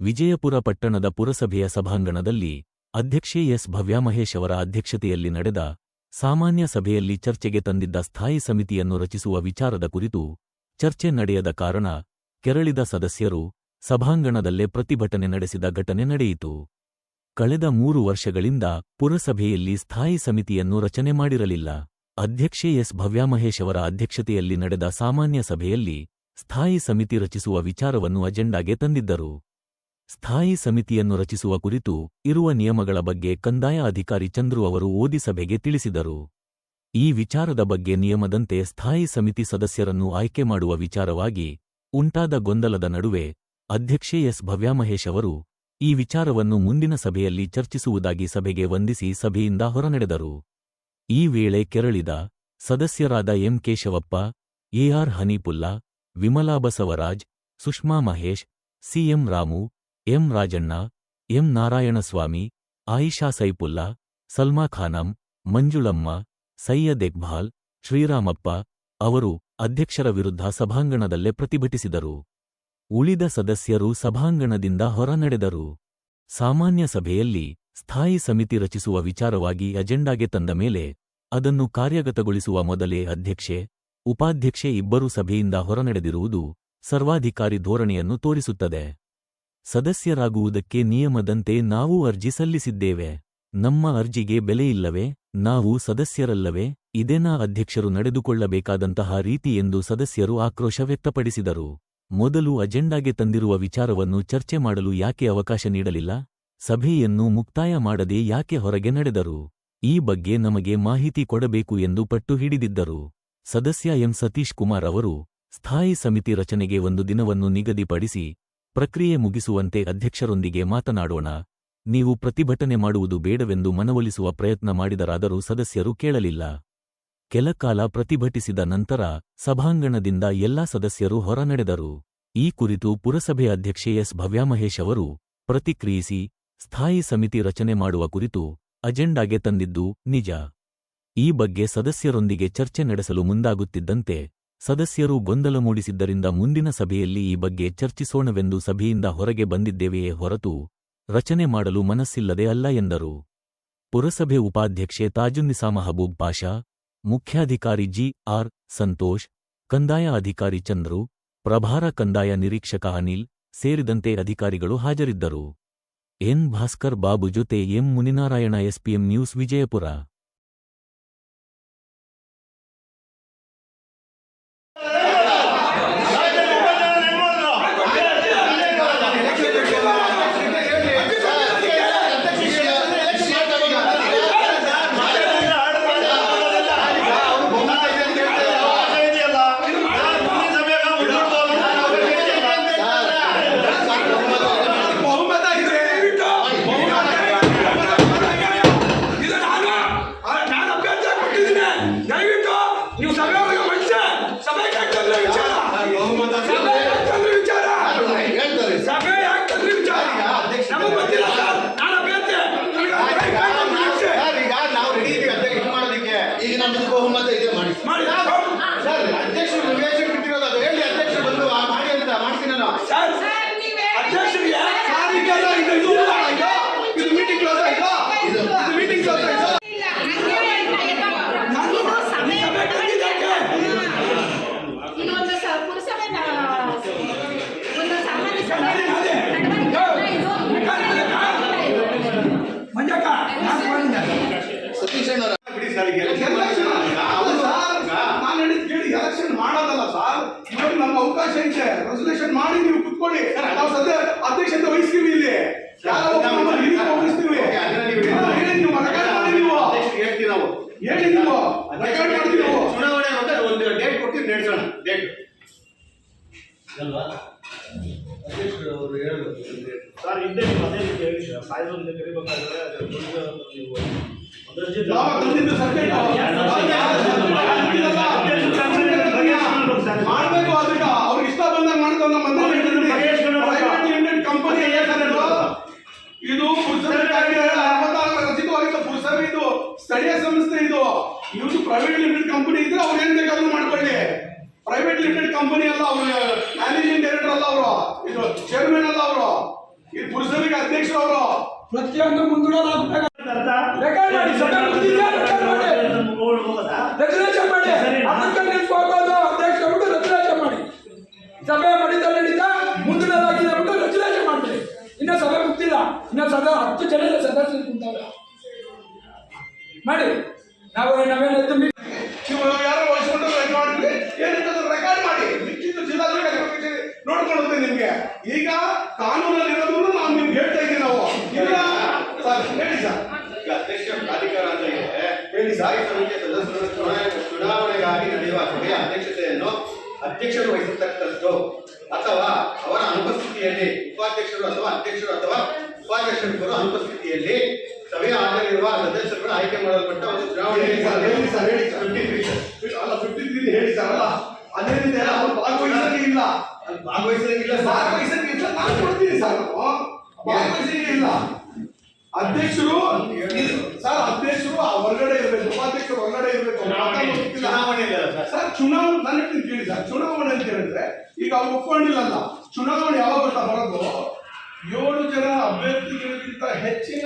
ವಿಜಯಪುರ ಪಟ್ಟಣದ ಪುರಸಭೆಯ ಸಭಾಂಗಣದಲ್ಲಿ ಅಧ್ಯಕ್ಷೆ ಎಸ್. ಭವ್ಯಾಮಹೇಶ್ ಅವರ ಅಧ್ಯಕ್ಷತೆಯಲ್ಲಿ ನಡೆದ ಸಾಮಾನ್ಯ ಸಭೆಯಲ್ಲಿ ಚರ್ಚೆಗೆ ತಂದಿದ್ದ ಸ್ಥಾಯಿ ಸಮಿತಿಯನ್ನು ರಚಿಸುವ ವಿಚಾರದ ಕುರಿತು ಚರ್ಚೆ ನಡೆಯದ ಕಾರಣ ಕೆರಳಿದ ಸದಸ್ಯರು ಸಭಾಂಗಣದಲ್ಲೇ ಪ್ರತಿಭಟನೆ ನಡೆಸಿದ ಘಟನೆ ನಡೆಯಿತು. ಕಳೆದ ಮೂರು ವರ್ಷಗಳಿಂದ ಪುರಸಭೆಯಲ್ಲಿ ಸ್ಥಾಯಿ ಸಮಿತಿಯನ್ನು ರಚನೆ ಮಾಡಿರಲಿಲ್ಲ. ಅಧ್ಯಕ್ಷೆ ಎಸ್. ಭವ್ಯಾಮಹೇಶ್ ಅವರ ಅಧ್ಯಕ್ಷತೆಯಲ್ಲಿ ನಡೆದ ಸಾಮಾನ್ಯ ಸಭೆಯಲ್ಲಿ ಸ್ಥಾಯಿ ಸಮಿತಿ ರಚಿಸುವ ವಿಚಾರವನ್ನು ಅಜೆಂಡಾಗೆ ತಂದಿದ್ದರು. ಸ್ಥಾಯಿ ಸಮಿತಿಯನ್ನು ರಚಿಸುವ ಕುರಿತು ಇರುವ ನಿಯಮಗಳ ಬಗ್ಗೆ ಕಂದಾಯ ಅಧಿಕಾರಿ ಚಂದ್ರು ಅವರು ಓದಿ ಸಭೆಗೆ ತಿಳಿಸಿದರು. ಈ ವಿಚಾರದ ಬಗ್ಗೆ ನಿಯಮದಂತೆ ಸ್ಥಾಯಿ ಸಮಿತಿ ಸದಸ್ಯರನ್ನು ಆಯ್ಕೆ ಮಾಡುವ ವಿಚಾರವಾಗಿ ಉಂಟಾದ ಗೊಂದಲದ ನಡುವೆ ಅಧ್ಯಕ್ಷೆ ಎಸ್. ಭವ್ಯಾಮಹೇಶ್ ಅವರು ಈ ವಿಚಾರವನ್ನು ಮುಂದಿನ ಸಭೆಯಲ್ಲಿ ಚರ್ಚಿಸುವುದಾಗಿ ಸಭೆಗೆ ವಂದಿಸಿ ಸಭೆಯಿಂದ ಹೊರನಡೆದರು. ಈ ವೇಳೆ ಕೆರಳಿದ ಸದಸ್ಯರಾದ M. Keshavappa AR Hanifulla Vimala Basavaraj Sushma Mahesh CM Ramu M Rajanna, M Narayanaswamy, Ayesha Saifulla, Salma Khanam, Manjulamma, Syed Iqbal, Shriramappa ಅವರು ಅಧ್ಯಕ್ಷರ ವಿರುದ್ಧ ಸಭಾಂಗಣದಲ್ಲೇ ಪ್ರತಿಭಟಿಸಿದರು. ಉಳಿದ ಸದಸ್ಯರು ಸಭಾಂಗಣದಿಂದ ಹೊರನಡೆದರು. ಸಾಮಾನ್ಯ ಸಭೆಯಲ್ಲಿ ಸ್ಥಾಯಿ ಸಮಿತಿ ರಚಿಸುವ ವಿಚಾರವಾಗಿ ಅಜೆಂಡಾಗೆ ತಂದ ಮೇಲೆ ಅದನ್ನು ಕಾರ್ಯಗತಗೊಳಿಸುವ ಮೊದಲೇ ಅಧ್ಯಕ್ಷೆ, ಉಪಾಧ್ಯಕ್ಷೆ ಇಬ್ಬರೂ ಸಭೆಯಿಂದ ಹೊರನಡೆದಿರುವುದು ಸರ್ವಾಧಿಕಾರಿ ಧೋರಣೆಯನ್ನು ತೋರಿಸುತ್ತದೆ. ಸದಸ್ಯರಾಗುವುದಕ್ಕೆ ನಿಯಮದಂತೆ ನಾವು ಅರ್ಜಿ ಸಲ್ಲಿಸಿದ್ದೇವೆ. ನಮ್ಮ ಅರ್ಜಿಗೆ ಬೆಲೆಯಿಲ್ಲವೇ ನಾವು ಸದಸ್ಯರಲ್ಲವೇ? ಇದೇನಾ ಅಧ್ಯಕ್ಷರು ನಡೆದುಕೊಳ್ಳಬೇಕಾದಂತಹ ರೀತಿ ಎಂದು ಸದಸ್ಯರು ಆಕ್ರೋಶ ವ್ಯಕ್ತಪಡಿಸಿದರು. ಮೊದಲು ಅಜೆಂಡಾಗೆ ತಂದಿರುವ ವಿಚಾರವನ್ನು ಚರ್ಚೆ ಮಾಡಲು ಯಾಕೆ ಅವಕಾಶ ನೀಡಲಿಲ್ಲ? ಸಭೆಯನ್ನು ಮುಕ್ತಾಯ ಮಾಡದೆ ಯಾಕೆ ಹೊರಗೆ ನಡೆದರು? ಈ ಬಗ್ಗೆ ನಮಗೆ ಮಾಹಿತಿ ಕೊಡಬೇಕು ಎಂದು ಪಟ್ಟು ಹಿಡಿದಿದ್ದರು. ಸದಸ್ಯ ಎಂ ಸತೀಶ್ ಕುಮಾರ್ ಅವರು, ಸ್ಥಾಯಿ ಸಮಿತಿ ರಚನೆಗೆ ಒಂದು ದಿನವನ್ನು ನಿಗದಿಪಡಿಸಿ ಪ್ರಕ್ರಿಯೆ ಮುಗಿಸುವಂತೆ ಅಧ್ಯಕ್ಷರೊಂದಿಗೆ ಮಾತನಾಡೋಣ. ನೀವು ಪ್ರತಿಭಟನೆ ಮಾಡುವುದು ಬೇಡವೆಂದು ಮನವೊಲಿಸುವ ಪ್ರಯತ್ನ ಮಾಡಿದರಾದರೂ ಸದಸ್ಯರು ಕೇಳಲಿಲ್ಲ. ಕೆಲಕಾಲ ಪ್ರತಿಭಟಿಸಿದ ನಂತರ ಸಭಾಂಗಣದಿಂದ ಎಲ್ಲಾ ಸದಸ್ಯರು ಹೊರನಡೆದರು. ಈ ಕುರಿತು ಪುರಸಭೆ ಅಧ್ಯಕ್ಷೆ ಎಸ್. ಭವ್ಯಾಮಹೇಶ್ ಅವರು ಪ್ರತಿಕ್ರಿಯಿಸಿ, ಸ್ಥಾಯಿ ಸಮಿತಿ ರಚನೆ ಮಾಡುವ ಕುರಿತು ಅಜೆಂಡಾಗೆ ತಂದಿದ್ದು ನಿಜ. ಈ ಬಗ್ಗೆ ಸದಸ್ಯರೊಂದಿಗೆ ಚರ್ಚೆ ನಡೆಸಲು ಮುಂದಾಗುತ್ತಿದ್ದಂತೆ ಸದಸ್ಯರು ಗೊಂದಲ ಮೂಡಿಸಿದ್ದರಿಂದ ಮುಂದಿನ ಸಭೆಯಲ್ಲಿ ಈ ಬಗ್ಗೆ ಚರ್ಚಿಸೋಣವೆಂದು ಸಭೆಯಿಂದ ಹೊರಗೆ ಬಂದಿದ್ದೇವೆಯೇ ಹೊರತು ರಚನೆ ಮಾಡಲು ಮನಸ್ಸಿಲ್ಲದೆ ಅಲ್ಲ ಎಂದರು. ಪುರಸಭೆ ಉಪಾಧ್ಯಕ್ಷೆ ತಾಜುನ್ನಿಸಾ ಮಹಬೂಬ್ ಪಾಷಾ, ಮುಖ್ಯಾಧಿಕಾರಿ ಜಿ ಆರ್ ಸಂತೋಷ್, ಕಂದಾಯ ಅಧಿಕಾರಿ ಚಂದ್ರು, ಪ್ರಭಾರ ಕಂದಾಯ ನಿರೀಕ್ಷಕ ಅನಿಲ್ ಸೇರಿದಂತೆ ಅಧಿಕಾರಿಗಳು ಹಾಜರಿದ್ದರು. ಎನ್ ಭಾಸ್ಕರ್ ಬಾಬು ಜೊತೆ M Muninarayana SPM news Vijayapura ಬಹುಮತ ಇದೆ ಇದು ನಾನು ಆ, ನಾನು ಅಭ್ಯರ್ಥಿ ಕೊಟ್ಟಿದ್ದೀನಿ ದಯವಿಟ್ಟು ನೀವು ಸಭೆ ಒಳಗೆ ಮಂಚೆ ಸಭೆ ಯಾಕೆ ತಂದ್ರೆ ವಿಚಾರ ಸಭೆ ಯಾಕೆ ತಂದ್ರೆ ವಿಚಾರ ಸಭೆ ಯಾಕೆ ತಂದ್ರೆ ವಿಚಾರ ನಮಗೆ ಗೊತ್ತಿಲ್ಲ ಸರ್ ನಾನು ಅಭ್ಯರ್ಥಿ ನನಗೆ ಅಭ್ಯರ್ಥಿ ಬೇಕು ಅಂತ ಆಸೆ. ಈಗ ನಮ್ದು ಬಹುಮತ ಇದೆ ಮಾಡಿ ಮಾಡಿ ಸರ್ ಅಧ್ಯಕ್ಷರು ನಿರ್ದೇಶನ ಬಿಟ್ಟಿರೋದು ಅದು ಹೇಳಿ ಅಧ್ಯಕ್ಷರು ಬಂದು ಆ ಮಾಡಿ ಅಂತ ಮಾಡ್ತೀನಿ ನಾನು ಸರ್ ಅಧ್ಯಕ್ಷರಿಗೆ ಸರ್ ಇದೆಲ್ಲ ಇದು ಇದು ಇಲ್ಲ, ಇದು ಇದು ಮೀಟಿಂಗ್ ಕ್ಲೋಸ್ ಆಯ್ತು ಇದು ಮೀಟಿಂಗ್ ಕ್ಲೋಸ್ ಆಯ್ತು ಮಂಜಕ್ಕ ನಾನು ಮಾಡಿದ್ದೆ ಸತೀಶ್ ಅಣ್ಣ ನಾನು ಹೇಳಿದ್ ಕೇಳಿ ಎಲೆಕ್ಷನ್ ಮಾಡೋದಲ್ಲ ಸರ್. ಇವಾಗ ನಮ್ಮ ಅವಕಾಶ ಐತೆ. ರೆಸಲ್ಯೂಷನ್ ಮಾಡಿ ನೀವು ಕುತ್ಕೊಳ್ಳಿ. ನಾವು ಸದ್ಯ ಅಧ್ಯಕ್ಷತೆ ವಹಿಸ್ತೀವಿ ಇಲ್ಲಿ. ನೀವು ಹೇಳ್ತೀವಿ ನಾವು. ಹೇಳಿ ನೀವು. ಅದೇ ರೀತಿ ಅದಕ್ಕೆ ಅವ್ರಿಗೆ ಇಷ್ಟ ಬಂದಾಗ ಮಾಡ್ಕೊಂಡು ನಮ್ಮ ಕಂಪನಿ ಇದು ಪುರಸಭೆ ಇದು ಸ್ಥಳೀಯ ಸಂಸ್ಥೆ ಇದು ಇವ್ರು ಪ್ರೈವೇಟ್ ಲಿಮಿಟೆಡ್ ಕಂಪನಿ ಇದ್ರೆ ಅವ್ರು ಏನ್ ಬೇಕಾದ್ರೂ ಮಾಡ್ಕೊಳ್ಳಿ ಪ್ರೈವೇಟ್ ಲಿಮಿಟೆಡ್ ಕಂಪನಿ ಅಲ್ಲ, ಅವರು ಮ್ಯಾನೇಜಿಂಗ್ ಡೈರೆಕ್ಟರ್ ಅಲ್ಲ ಅವರು. ಇದು ಚೇರ್ಮನ್ ಅಲ್ಲ ಅವರು. ಪುರುಷರಿಗೆ ಅಧ್ಯಕ್ಷರವರು. ಅವರು ಪ್ರತಿಯೊಂದು ಮುಂದೂಡಲಾಗುತ್ತೆ? ರೆಕಾರ್ಡ್ ಮಾಡಿ ಸಭೆ ಮುಗಿದಿದೆಯಾ? ರೆಕಾರ್ಡ್ ಮಾಡಿ? ರೆಗ್ಯುಲೇಷನ್ ಮಾಡಿ. ಅಧ್ಯಕ್ಷ ಬಿಟ್ಟು ರೆಗ್ಯುಲೇಷನ್ ಮಾಡಿ. ಸಭೆ ಮಾಡಿದ ನಡೀತಾ ಮುಂದೂಡಲಾಗಿದೆ ಬಿಟ್ಟು ರೆಗ್ಯುಲೇಷನ್ ಮಾಡಿ ಇನ್ನ ಸಭೆ ಗೊತ್ತಿಲ್ಲ ಇನ್ನ ಸದಾ ಹತ್ತು ಜನ ಸದಸ್ಯರು ಕುಂತವ್ರೆ. ಮಾಡಿ. ನಾವು ನಾವೇನು ಎದ್ದು ಯಾರು ವಹಿಸ್ಕೊಂಡು ರೆಕಾರ್ಡ್ ಏನಿರ್ತದೆ ರೆಕಾರ್ಡ್ ಮಾಡಿ. ಜಿಲ್ಲಾಧಿಕಾರಿ ನೋಡ್ಕೊಳ್ಳುತ್ತೆ ನಿಮ್ಗೆ. ಈಗ ಕಾನೂನಲ್ಲಿ ಇರೋದನ್ನು ನಾವು ನಿಮ್ಗೆ ಹೇಳ್ತಾ ಇದ್ದೀವಿ ನಾವು. ಇಲ್ಲ. ಸರ್ ಹೇಳಿ ಸರ್. ಈಗ ಅಧ್ಯಕ್ಷ ಪ್ರಾಧಿಕಾರ ಅಂತ ಇದೆ. ಹೇಳಿ ಸರ್. ಸ್ಥಾಯಿ ಸಮಿತಿಯ ಸದಸ್ಯರು ಚುನಾವಣೆಗಾಗಿ ನಡೆಯುವ ಸಭೆಯ ಅಧ್ಯಕ್ಷತೆಯನ್ನು ಅಧ್ಯಕ್ಷರು ವಹಿಸತಕ್ಕದ್ದು ಅಥವಾ ಅವರ ಅನುಪಸ್ಥಿತಿಯಲ್ಲಿ ಉಪಾಧ್ಯಕ್ಷರು ಅಥವಾ ಅಧ್ಯಕ್ಷರು ಅಥವಾ ಉಪಾಧ್ಯಕ್ಷರು ಅನುಪಸ್ಥಿತಿಯಲ್ಲಿ ಸಭೆಯ ಹಾಜರಿರುವ ಸದಸ್ಯರು ಆಯ್ಕೆ ಮಾಡಲ್ಪಟ್ಟ ಒಂದು ಚುನಾವಣೆ ಹೇಳಿ ಸರ್ ಹೇಳಿ ಸರ್ ಹೇಳಿ ಸರ್. ಅಲ್ಲ ಫಿಫ್ಟಿ ತ್ರೀ ಹೇಳಿ ಸರ್ ಅಲ್ಲ. ಅದೇನಿದೆ ಅವ್ರು ಭಾಗವಹಿಸಂಗೆ ಇಲ್ಲ ಭಾಗವಹಿಸಂಗಿಲ್ಲ ಸರ್. ಭಾಗವಹಿಸಂಗೆ ಇಲ್ಲ ನಾನು ಕೊಡ್ತೀನಿ ಸರ್ ಭಾಗವಹಿಸಂಗೆ ಇಲ್ಲ. ಅಧ್ಯಕ್ಷರು ಸರ್ ಅಧ್ಯಕ್ಷರು ಆ ಹೊರಗಡೆ ಇರಬೇಕು ಉಪಾಧ್ಯಕ್ಷರು ಹೊರಗಡೆ ಇರಬೇಕು. ಚುನಾವಣೆ ಸರ್. ಚುನಾವಣೆ ನಾನು ಹೇಳ್ತೀನಿ ಕೇಳಿ ಸರ್. ಚುನಾವಣೆ ಅಂತ ಹೇಳಿದ್ರೆ ಈಗ ಅವ್ರು ಒಪ್ಕೊಂಡಿಲ್ಲಲ್ಲ ಚುನಾವಣೆ ಯಾವಾಗ ಬರ್ತಾ ಬರೋದು ಏಳು ಜನ ಅಭ್ಯರ್ಥಿಗಳಿಗಿಂತ ಹೆಚ್ಚಿನ